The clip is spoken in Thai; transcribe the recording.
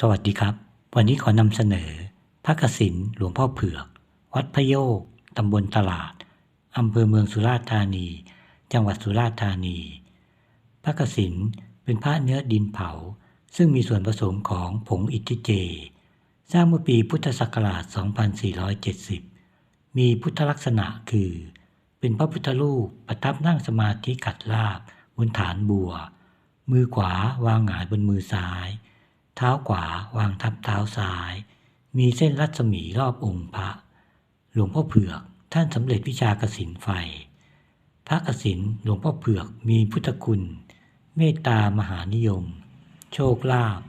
สวัสดีครับ วันนี้ขอนำเสนอ พระกสินหลวงพ่อเผือก วัดพระโยกตำบลตลาดอำเภอเมืองสุราษฎร์ธานี จังหวัดสุราษฎร์ธานี พระกสินเป็นพระเนื้อดินเผา ซึ่งมีส่วนผสมของผงอิฐิเจ สร้างเมื่อปีพุทธศักราช 2470 มีพุทธลักษณะคือ เป็นพระพุทธรูปประทับนั่งสมาธิกัดลาบบนฐานบัว มือขวาวางหงายบนมือซ้าย เท้าขวาวางทับเท้าซ้าย มีเส้นรัศมีรอบองค์พระ หลวงพ่อเผือกท่านสำเร็จวิชากสินไฟ พระกสินหลวงพ่อเผือกมีพุทธคุณ เมตตามหานิยม โชคลาภ